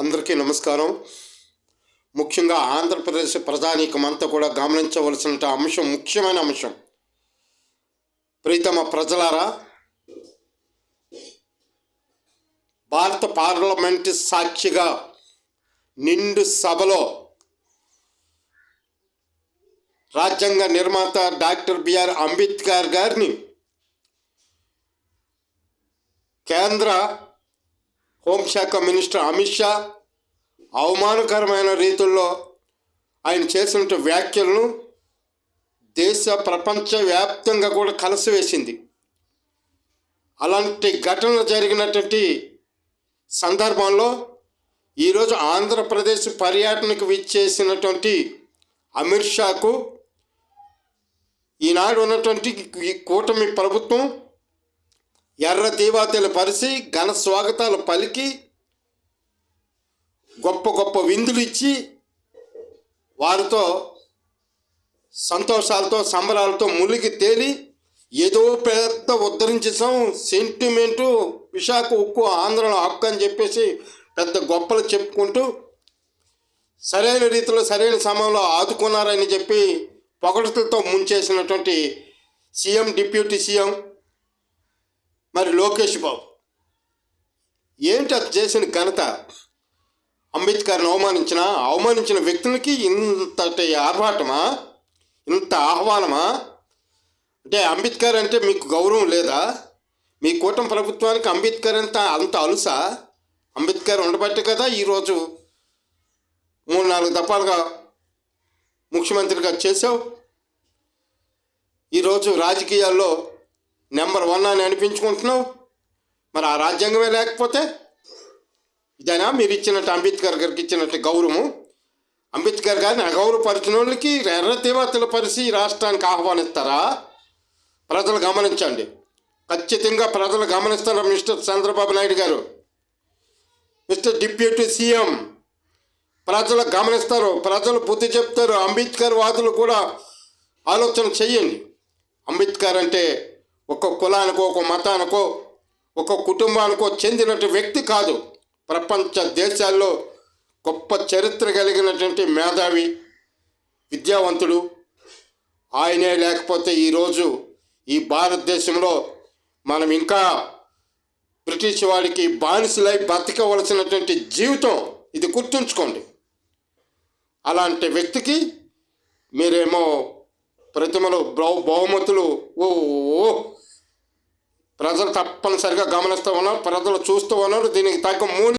అందరికీ నమస్కారం. ముఖ్యంగా ఆంధ్రప్రదేశ్ ప్రజానీకం అంతా కూడా గమనించవలసిన అంశం ముఖ్యమైన అంశం. ప్రీతమ ప్రజలారా భారత పార్లమెంటు సాక్షిగా నిండు సభలో రాజ్యాంగ నిర్మాత డాక్టర్ బిఆర్ అంబేద్కర్ గారిని కేంద్ర హోంశాఖ మినిస్టర్ అమిత్ షా అవమానకరమైన రీతుల్లో ఆయన చేసిన వ్యాఖ్యలను దేశ ప్రపంచవ్యాప్తంగా కూడా కలసివేసింది. అలాంటి ఘటనలు జరిగినటువంటి సందర్భంలో ఈరోజు ఆంధ్రప్రదేశ్ పర్యటనకు విచ్చేసినటువంటి అమిత్ షాకు ఈనాడు ఉన్నటువంటి ఈ కూటమి ప్రభుత్వం ఎర్ర తీవాతీలు పరిచి ఘన స్వాగతాలు పలికి గొప్ప గొప్ప విందులు ఇచ్చి వారితో సంతోషాలతో సంబరాలతో మునిగి తేలి ఏదో పెద్ద ఉద్ధరించేసాం సెంటిమెంటు విశాఖ ఉక్కు ఆంధ్రలో హక్కు అని చెప్పేసి పెద్ద గొప్పలు చెప్పుకుంటూ సరైన రీతిలో సరైన సమయంలో ఆదుకున్నారని చెప్పి పొగడతలతో ముంచేసినటువంటి సీఎం డిప్యూటీ సీఎం మరి లోకేష్ బాబు ఏంటి అది చేసిన ఘనత? అంబేద్కర్ని అవమానించిన అవమానించిన వ్యక్తులకి ఇంతటి ఆర్భాటమా? ఇంత ఆహ్వానమా? అంటే అంబేద్కర్ అంటే మీకు గౌరవం లేదా? మీ కూటమి ప్రభుత్వానికి అంబేద్కర్ అంత అంత అలుసా? అంబేద్కర్ ఉండబట్టే కదా ఈరోజు మూడు నాలుగు దఫాలుగా ముఖ్యమంత్రిగా చేసావు ఈరోజు రాజకీయాల్లో నెంబర్ వన్ అని అనిపించుకుంటున్నావు? మరి ఆ రాజ్యాంగమే లేకపోతే? ఇదేనా? మీరు ఇచ్చినట్టు అంబేద్కర్ గారికి ఇచ్చినట్టు గౌరవం అంబేద్కర్ గారిని అగౌరవపరిచిన వాళ్ళకి ఎర్ర తీవ్రతలు పరిచి రాష్ట్రానికి ఆహ్వానిస్తారా? ప్రజలు గమనించండి. ఖచ్చితంగా ప్రజలు గమనిస్తారు మిస్టర్ చంద్రబాబు నాయుడు గారు? మిస్టర్ డిప్యూటీ సీఎం ప్రజలు గమనిస్తారు ప్రజలు బుద్ధి చెప్తారు అంబేద్కర్ వాదులు కూడా ఆలోచన చెయ్యండి అంబేద్కర్ అంటే ఒక కులానికో ఒక మతానికో ఒక కుటుంబానికో చెందినటువంటి వ్యక్తి కాదు ప్రపంచ దేశాల్లో గొప్ప చరిత్ర కలిగినటువంటి మేధావి విద్యావంతుడు ఆయనే లేకపోతే ఈరోజు ఈ భారతదేశంలో మనం ఇంకా బ్రిటిష్ వాడికి బానిసలై బతకవలసినటువంటి జీవితం ఇది గుర్తుంచుకోండి అలాంటి వ్యక్తికి మీరేమో ప్రతిమలు బహు బహుమతులు ఓ ఓ. ప్రజలు తప్పనిసరిగా గమనిస్తూ ఉన్నారు ప్రజలు చూస్తూ ఉన్నారు. దీనికి తగ్గ మూల్యం